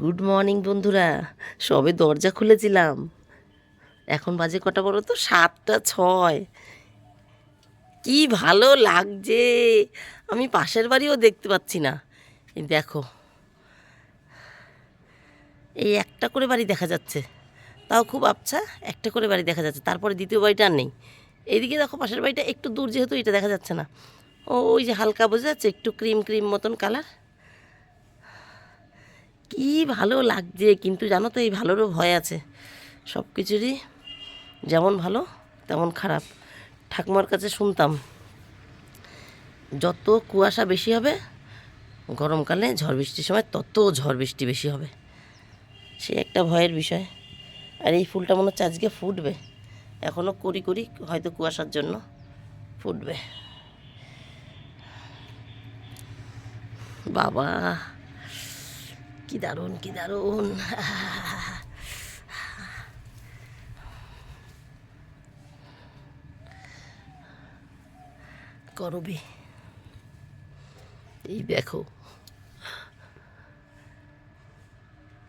Good morning বন্ধুরা। সবে দরজা খুলেছিলাম। এখন বাজে কটা বলো তো? সাতটা ছয়। কি ভালো লাগছে। আমি পাশের বাড়িও দেখতে পাচ্ছি না। দেখো। এই একটা করে বাড়ি দেখা যাচ্ছে। তাও খুব আবছা, একটা করে বাড়ি দেখা যাচ্ছে। তারপরে দ্বিতীয় বাড়িটা আর নেই। এইদিকে দেখো, পাশের বাড়িটা একটু দূর যেহেতু এটা দেখা যাচ্ছে না। ও, ওই যে হালকা বোঝা যাচ্ছে, একটু ক্রিম ক্রিম মতন কালার কি ভালো লাগছে, কিন্তু জানো তো এই ভালোরও ভয় আছে। সব কিছুরই যেমন ভালো, তেমন খারাপ। ঠাকুমার কাছে শুনতাম, যত কুয়াশা বেশি হবে, গরমকালে ঝড় বৃষ্টির সময় তত ঝড় বৃষ্টি বেশি হবে। সে একটা ভয়ের বিষয়। আর এই ফুলটা মনে হচ্ছে আজকে ফুটবে। এখনও করি করি হয়তো কুয়াশার জন্য ফুটবে। বাবা! কি দারুণ কি দারুণ। করবে এই দেখো।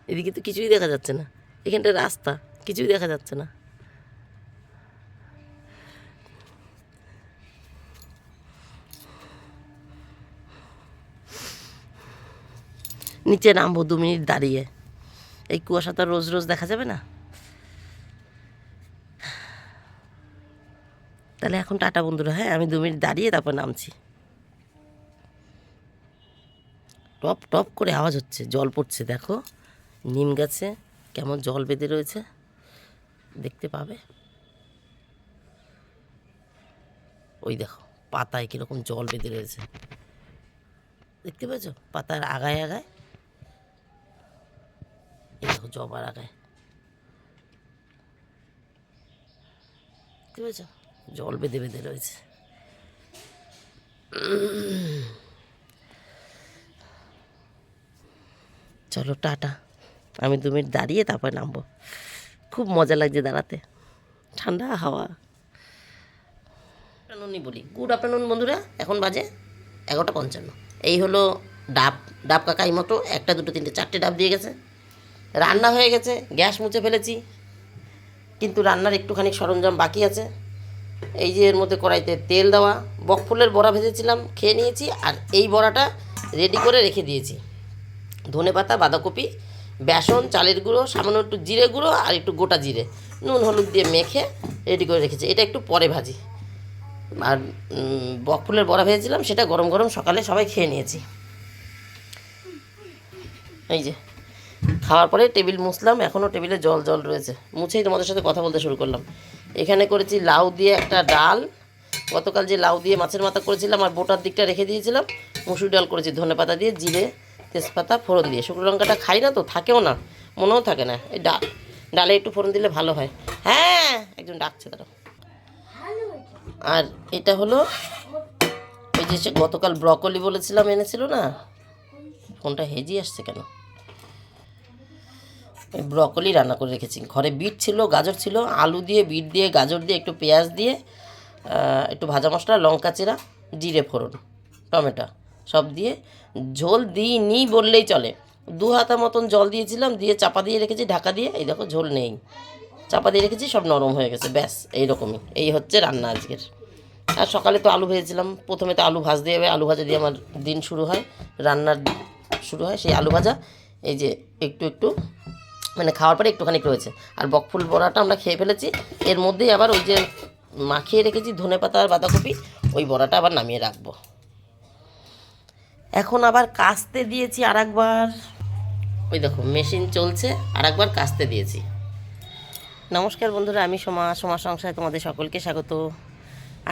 এদিকে তো কিছুই দেখা যাচ্ছে না। এখানটা রাস্তা, কিছুই দেখা যাচ্ছে না। নিচে নামবো দু মিনিট দাঁড়িয়ে। এই কুয়াশা তো রোজ রোজ দেখা যাবে না? তাহলে এখন টাটা বন্ধুরা হ্যাঁ? আমি দু মিনিট দাঁড়িয়ে তারপর নামছি। টপ টপ করে আওয়াজ হচ্ছে, জল পড়ছে, দেখো। নিম গাছে কেমন জল বেঁধে রয়েছে, দেখতে পাবে? ওই দেখো, পাতায় কীরকম জল বেঁধে রয়েছে। দেখতে পাচ্ছ পাতার আগায় আগায়। জবার আগায় দেখতে পেয়েছ? জল বেঁধে বেঁধে রয়েছে। চলো, টাটা। আমি দু মিনিট দাঁড়িয়ে তারপরে নামবো। খুব মজা লাগছে দাঁড়াতে। ঠান্ডা হাওয়া। আফটারনুনই বলি। গুড আফটারনুন বন্ধুরা, এখন বাজে এগারোটা পঞ্চান্ন। এই হলো ডাব। ডাব কাকাই মতো একটা, দুটো, তিনটে, চারটে ডাব দিয়ে গেছে। রান্না হয়ে গেছে, গ্যাস মুছে ফেলেছি। কিন্তু রান্নার একটুখানি সরঞ্জাম বাকি আছে। এই যে এর মধ্যে কড়াইতে তেল দেওয়া বকফুলের বড়া ভেজেছিলাম, খেয়ে নিয়েছি, আর এই বড়াটা রেডি করে রেখে দিয়েছি। ধনে পাতা, বাঁধাকপি, বেসন, চালের গুঁড়ো, সামান্য একটু জিরে গুঁড়ো, আর একটু গোটা জিরে। নুন, হলুদ দিয়ে মেখে রেডি করে রেখেছি। এটা একটু পরে ভাজি। আর বকফুলের বড়া ভেজেছিলাম, সেটা গরম গরম সকালে সবাই খেয়ে নিয়েছি। এই যে। খাওয়ার পরে টেবিল মুছলাম এখনও টেবিলে জল জল রয়েছে। মুছেই তোমাদের সাথে কথা বলতে শুরু করলাম। এখানে করেছি লাউ দিয়ে একটা ডাল। গতকাল যে লাউ দিয়ে মাছের মাথা করেছিলাম, আর বোটার দিকটা রেখে দিয়েছিলাম, মুসুর ডাল করেছি ধনে পাতা দিয়ে, জিরে, তেজপাতা, ফোড়ন দিয়ে। শুকনো লঙ্কাটা খাই না তো, থাকেও না, মনেও থাকে না। এই ডাল, ডালে একটু ফোড়ন দিলে ভালো হয়। হ্যাঁ একজন ডাকছে তারা আর এটা হলো ওই যে সে গতকাল ব্রকলি বলেছিলাম, এনেছিল না? ফোনটা হেজি আসছে কেন? ব্রকলি রান্না করে রেখেছি। ঘরে বিট ছিল, গাজর ছিল, আলু দিয়ে, বিট দিয়ে, গাজর দিয়ে, একটু পেঁয়াজ দিয়ে একটু ভাজা মশলা, লঙ্কা চিরা, জিরে ফোড়ন, টমেটো সব দিয়ে। ঝোল দিইনি বললেই চলে। দু হাতা মতন জল দিয়েছিলাম, দিয়ে চাপা দিয়ে রেখেছি, ঢাকা দিয়ে। এই দেখো ঝোল নেই। চাপা দিয়ে রেখেছি, সব নরম হয়ে গেছে, ব্যাস, এইরকমই। এই হচ্ছে রান্না আজকের। আর সকালে তো আলু ভেজেছিলাম। প্রথমে তো আলু ভাজতে হবে, আলু ভাজা দিয়ে আমার দিন শুরু হয়, রান্নার শুরু হয় সেই আলু ভাজা। এই যে একটু একটু মানে খাওয়ার পরে একটুখানি রয়েছে আর বকফুল বড়াটা আমরা খেয়ে ফেলেছি। এর মধ্যেই আবার ওই যে মাখিয়ে রেখেছি ধনে পাতা আর বাঁধাকপি, ওই বড়াটা আবার নামিয়ে রাখব। এখন আবার কাস্তে দিয়েছি আর একবার ওই দেখো, মেশিন চলছে আর একবার কাস্তে দিয়েছি। নমস্কার বন্ধুরা, আমি সোমা সোমা সংসারে তোমাদের সকলকে স্বাগত।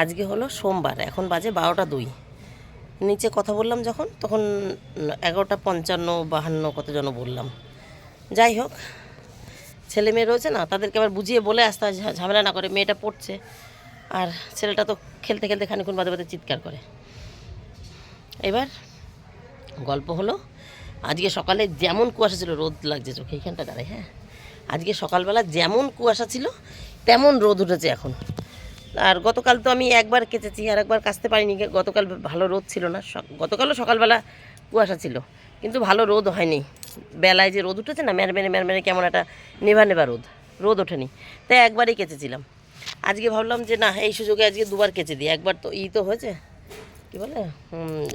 আজকে হলো সোমবার, এখন বাজে বারোটা দুই। নিচে কথা বললাম যখন, তখন এগারোটা পঞ্চান্ন, বাহান্ন, কত যেন বললাম। যাই হোক, ছেলে মেয়ে রয়েছে না, তাদেরকে আবার বুঝিয়ে বলে আসতে হয় ঝামেলা না করে মেয়েটা পড়ছে। আর ছেলেটা তো খেলতে খেলতে খানিক্ষণ বাদে বাদে চিৎকার করে। এবার গল্প হলো, আজকে সকালে যেমন কুয়াশা ছিল, রোদ লাগছে চোখে, এইখানটা দাঁড়ায় হ্যাঁ? আজকে সকালবেলা যেমন কুয়াশা ছিল, তেমন রোদ উঠেছে এখন। আর গতকাল তো আমি একবার কেচেছি, আর একবার কাচতে পারিনি, গতকাল ভালো রোদ ছিল না গতকালও সকালবেলা কুয়াশা ছিল। কিন্তু ভালো রোদ হয়নি। বেলায় যে রোদ উঠেছে না মেরে মেরে মেরে মেরে কেমন একটা নেভা নেভা রোদ রোদ ওঠেনি। তাই একবারই কেচেছিলাম। আজকে ভাবলাম যে, না, এই সুযোগে আজকে দুবার কেচে দিই। একবার তো ই তো হয়েছে। কী বলে?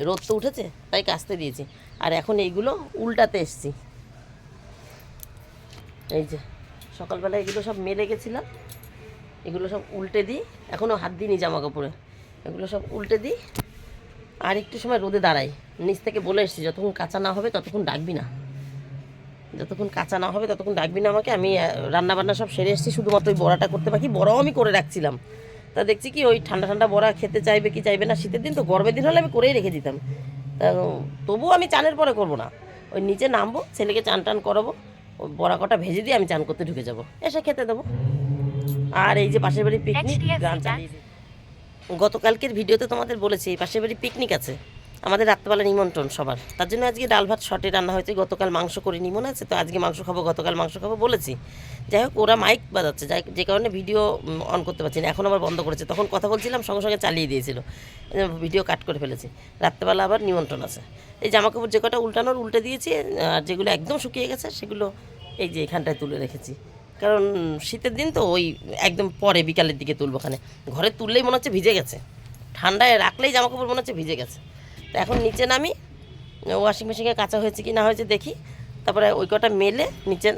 রোদ তো উঠেছে, তাই কাচতে দিয়েছি। আর এখন এইগুলো উল্টাতে এসছি। এই যে, সকালবেলা এগুলো সব মেলে গেছিলাম। এগুলো সব উল্টে দিই। এখনও হাত দিইনি জামা কাপড়ে এগুলো সব উল্টে দিই। আর একটু সময় রোদে দাঁড়াই। নিচ থেকে বলে এসেছি যতক্ষণ কাঁচা না হবে ততক্ষণ ডাকবি না। যতক্ষণ কাঁচা না হবে ততক্ষণ ডাকবি না আমাকে। আমি রান্না বান্না সব সেরে এসেছি শুধুমাত্র ওই বড়াটা করতে বাকি। বড়াও আমি করে রাখছিলাম। তা দেখছি কি ওই ঠান্ডা ঠান্ডা বড়া খেতে চাইবে কি চাইবে না শীতের দিন তো গরমের দিন হলে আমি করেই রেখে দিতাম। তা তবুও আমি চানের পরে করব না। ওই নিচে নামবো ছেলেকে চান টান করাবো ওই বড়া কটা ভেজে দিয়ে আমি চান করতে ঢুকে যাব। এসে খেতে দেবো। আর এই যে পাশের বাড়ি পিকনিক গান চালিয়ে। গতকালকের ভিডিওতে তোমাদের বলেছি, এই পাশের বাড়ি পিকনিক আছে। আমাদের রাত্রেবেলা নিমন্ত্রণ সবার। তার জন্য আজকে ডাল ভাত শর্টে রান্না হয়েছে, গতকাল মাংস করে মনে আছে? তো আজকে মাংস খাব, গতকাল মাংস খাব বলেছি। যাই হোক, ওরা মাইক বাজাচ্ছে, যাই যে কারণে ভিডিও অন করতে পারছি না। এখন আবার বন্ধ করেছে। তখন কথা বলছিলাম, সঙ্গে সঙ্গে চালিয়ে দিয়েছিল। ভিডিও কাট করে ফেলেছি। রাত্রেবেলা আবার নিমন্ত্রণ আছে। এই জামা কাপড় যে কটা উল্টানোর উল্টে দিয়েছি, আর যেগুলো একদম শুকিয়ে গেছে, সেগুলো এই যে এখানটায় তুলে রেখেছি। কারণ শীতের দিন তো ওই একদম পরে বিকালের দিকে তুলবো ওখানে। ঘরে তুললেই মনে হচ্ছে ভিজে গেছে। ঠান্ডায় রাখলেই জামা কাপড় মনে হচ্ছে ভিজে গেছে। তো এখন নিচে নামি ওয়াশিং মেশিনে কাঁচা হয়েছে কি না হয়েছে দেখি। তারপরে ওই কটা মেলে নিচে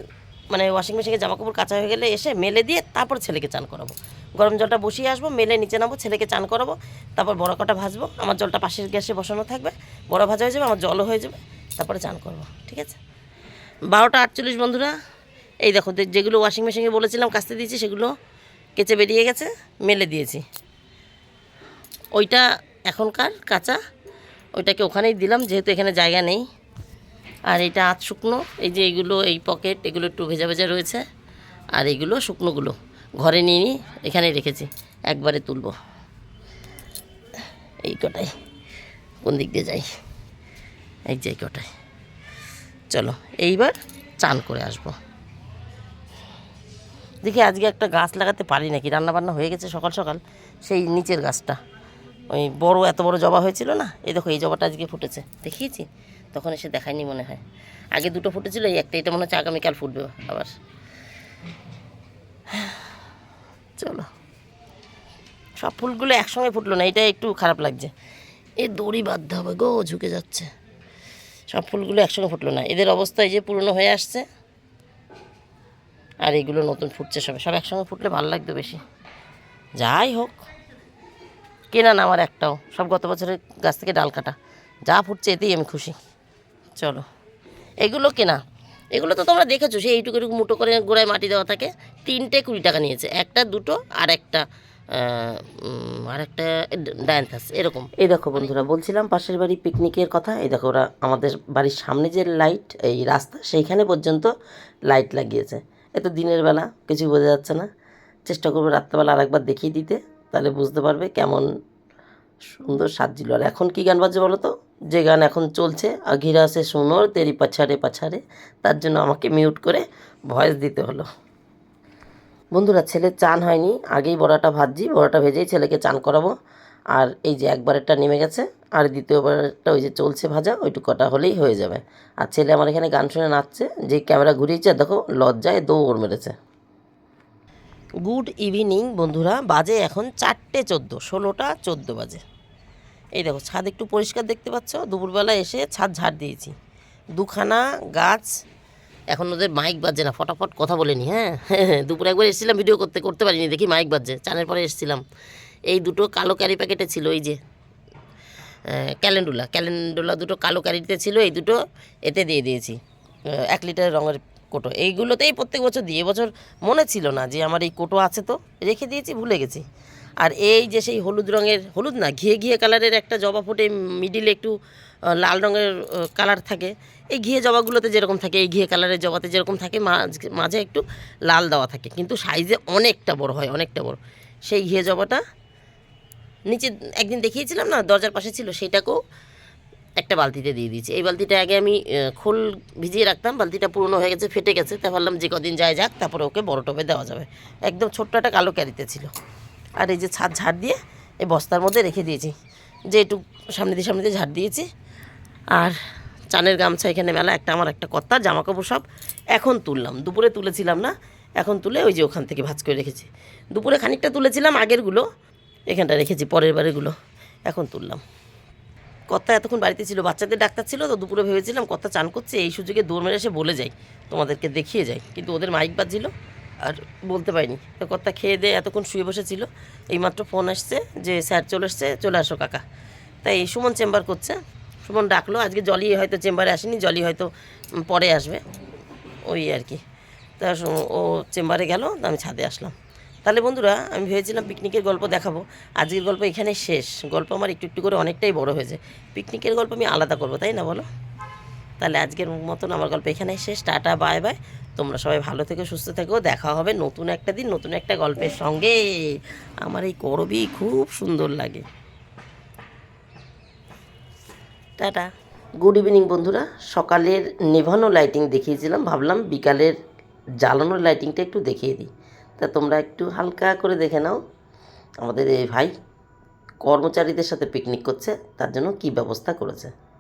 মানে ওয়াশিং মেশিনে জামা কাপড় কাঁচা হয়ে গেলে এসে মেলে দিয়ে তারপর ছেলেকে চান করাবো। গরম জলটা বসিয়ে আসব, মেলে নিচে নামবো, ছেলেকে চান করাবো, তারপর বড় কটা ভাজবো। আমার জলটা পাশের গ্যাসে বসানো থাকবে। বড় ভাজা হয়ে যাবে, আমার জলও হয়ে যাবে, তারপরে চান করব, ঠিক আছে? বারোটা আটচল্লিশ বন্ধুরা এই দেখো যেগুলো ওয়াশিং মেশিনে বলেছিলাম কাচতে দিয়েছি, সেগুলো কেচে বেরিয়ে গেছে, মেলে দিয়েছি। ওইটা এখনকার কাঁচা, ওইটাকে ওখানেই দিলাম, যেহেতু এখানে জায়গা নেই। আর এটা আধ শুকনো, এই যে এইগুলো এই পকেট এগুলো একটু ভেজা ভেজা রয়েছে, আর এইগুলো শুকনোগুলো। ঘরে নিয়ে নিয়ে এখানে রেখেছি, একবারে তুলব। এই কটাই, কোন দিক দিয়ে যাই? এই যে কটাই। চলো, এইবার চান করে আসব। দেখি আজকে একটা গাছ লাগাতে পারি নাকি। রান্না বান্না হয়ে গেছে সকাল সকাল। সেই নিচের গাছটা। ওই বড়, এত বড় জবা হয়েছিল না? এই দেখো, এই জবাটা আজকে ফুটেছে। দেখিয়েছি? তখন এসে দেখায়নি মনে হয়। আগে দুটো ফুটেছিল, এই একটা, এটা মনে হচ্ছে আগামীকাল ফুটবে আবার। চলো। সব ফুলগুলো একসঙ্গে ফুটলো না এটা একটু খারাপ লাগছে। এ দড়ি বাঁধতে হবে গো, ঝুঁকে যাচ্ছে। সব ফুলগুলো একসঙ্গে ফুটলো না। এদের অবস্থা এই যে পুরনো হয়ে আসছে। আর এগুলো নতুন ফুটছে সব সব একসঙ্গে ফুটলে ভালো লাগতো বেশি। যাই হোক, কেনা না আমার একটাও। সব গত বছরের গাছ থেকে ডাল কাটা। যা ফুটছে এতেই আমি খুশি। চলো, এগুলো কেনা। এগুলো তো তোমরা দেখেছ সেই এইটুকু এইটুকু মুটো করে গোড়ায় মাটি দেওয়া থাকে। তিনটে কুড়ি টাকা নিয়েছে। একটা, দুটো, আর একটা আর একটা ডায়ান্থাস এরকম। এই দেখো বন্ধুরা, বলছিলাম পাশের বাড়ি পিকনিকের কথা। এই দেখো ওরা আমাদের বাড়ির সামনে যে লাইট, এই রাস্তা, সেইখানে পর্যন্ত লাইট লাগিয়েছে। এ তো দিনের বেলা কিছু বোঝা যাচ্ছে না। চেষ্টা করব রাত্রেবেলা আরেকবার দেখিয়ে দিতে, তাহলে বুঝতে পারবে কেমন সুন্দর সাজছিল। আর এখন কি গান বাজছে বলো তো? যে গান এখন চলছে, আঘিরা সে সুনোর তেরি পাছারে পাছারে তার জন্য আমাকে মিউট করে ভয়েস দিতে হলো। বন্ধুরা, ছেলে চান হয়নি, আগেই বড়াটা ভাজছি, বড়াটা ভেজেই ছেলেকে চান করাবো। আর এই যে একবারেরটা নেমে গেছে, আর দ্বিতীয়বারেরটা ওই যে চলছে ভাজা ওইটুকুটা হলেই হয়ে যাবে। আর ছেলে আমার এখানে গান শুনে নাচছে, যে ক্যামেরা ঘুরিয়েছে, দেখো লজ্জায় দৌড় মেরেছে। গুড ইভিনিং বন্ধুরা, বাজে এখন চারটে চোদ্দ, ষোলোটা চোদ্দ বাজে। এই দেখো, ছাদ একটু পরিষ্কার দেখতে পাচ্ছ? দুপুরবেলা এসে ছাদ ঝাড় দিয়েছি। দুখানা গাছ, এখন ওদের মাইক বাজছে না, ফটাফট কথা বলে নি হ্যাঁ? দুপুরে একবার এসেছিলাম ভিডিও করতে করতে পারিনি, দেখি মাইক বাজছে। চানের পরে এসেছিলাম। এই দুটো কালো ক্যারি প্যাকেটে ছিল, এই যে ক্যালেন্ডুলা ক্যালেন্ডুলা দুটো কালো ক্যারিতে ছিল, এই দুটো এতে দিয়ে দিয়েছি এক লিটার রঙের কোটো। এইগুলোতেই প্রত্যেক বছর দিই বছর মনে ছিল না যে আমার এই কোটো আছে তো, রেখে দিয়েছি, ভুলে গেছি। আর এই যে সেই হলুদ রঙের, হলুদ না, ঘিয়ে ঘিয়ে কালারের একটা জবা ফুটে মিডিলে একটু লাল রঙের কালার থাকে। এই ঘিয়ে জবাগুলোতে যেরকম থাকে, এই ঘিয়ে কালারের জবাতে যেরকম থাকে, মাঝে একটু লাল দেওয়া থাকে। কিন্তু সাইজে অনেকটা বড় হয়, অনেকটা বড়। সেই ঘিয়ে জবাটা নিচে একদিন দেখিয়েছিলাম না, দরজার পাশে ছিল, সেটাকেও একটা বালতিতে দিয়ে দিয়েছি। এই বালতিটা আগে আমি খোল ভিজিয়ে রাখতাম, বালতিটা পুরনো হয়ে গেছে, ফেটে গেছে, তা ভাবলাম যে কদিন যায় যাক, তারপরে ওকে বড় টবে দেওয়া যাবে। একদম ছোট্ট একটা কালো ক্যারিতে ছিল। আর এই যে ছাদ ঝাড় দিয়ে এই বস্তার মধ্যে রেখে দিয়েছি। যে একটু সামনে দিয়ে সামনে দিয়ে ঝাড় দিয়েছি। আর চানের গামছা এখানে মেলা, একটা আমার, একটা কর্তা জামা কাপড় সব এখন তুললাম। দুপুরে তুলেছিলাম না, এখন তুলে ওই যে ওখান থেকে ভাজ করে রেখেছি। দুপুরে খানিকটা তুলেছিলাম, আগেরগুলো এখানটা রেখেছি, পরের বারেগুলো এখন তুললাম। কর্তা এতক্ষণ বাড়িতে ছিল, বাচ্চাদের ডাক্তার ছিল তো দুপুরে ভেবেছিলাম কর্তা চান করছে, এই সুযোগে দৌড় মেরে এসে বলে যাই, তোমাদেরকে দেখিয়ে যাই। কিন্তু ওদের মাইক বাজছিল আর বলতে পারিনি। তো কর্তা খেয়ে দিয়ে এতক্ষণ শুয়ে বসেছিল, এইমাত্র ফোন আসছে যে স্যার চলে এসছে, চলে আসো কাকা। তাই সুমন চেম্বার করছে। সুমন ডাকলো, আজকে জলি হয়তো চেম্বারে আসেনি জলি হয়তো পরে আসবে, ওই আর কি। তা ও চেম্বারে গেল, আমি ছাদে আসলাম। তাহলে বন্ধুরা, আমি ভেবেছিলাম পিকনিকের গল্প দেখাবো। আজকের গল্প এখানে শেষ। গল্প আমার একটু একটু করে অনেকটাই বড় হয়েছে। পিকনিকের গল্প আমি আলাদা করব, তাই না বলো? তাহলে আজকের মতন আমার গল্প এখানে শেষ। Tata, bye bye. তোমরা সবাই ভালো থেকো, সুস্থ থেকো। দেখা হবে নতুন একটা দিন, নতুন একটা গল্পের সঙ্গে। আমার এই করবি খুব সুন্দর লাগে। টাটা। গুড ইভিনিং বন্ধুরা। সকালের নেভানো লাইটিং দেখিয়েছিলাম। ভাবলাম বিকালের জ্বালানোর লাইটিংটা একটু দেখিয়ে দিই। তা তোমরা একটু হালকা করে দেখে নাও। আমাদের এই ভাই কর্মচারীদের সাথে পিকনিক করছে, তার জন্য কি ব্যবস্থা করেছে।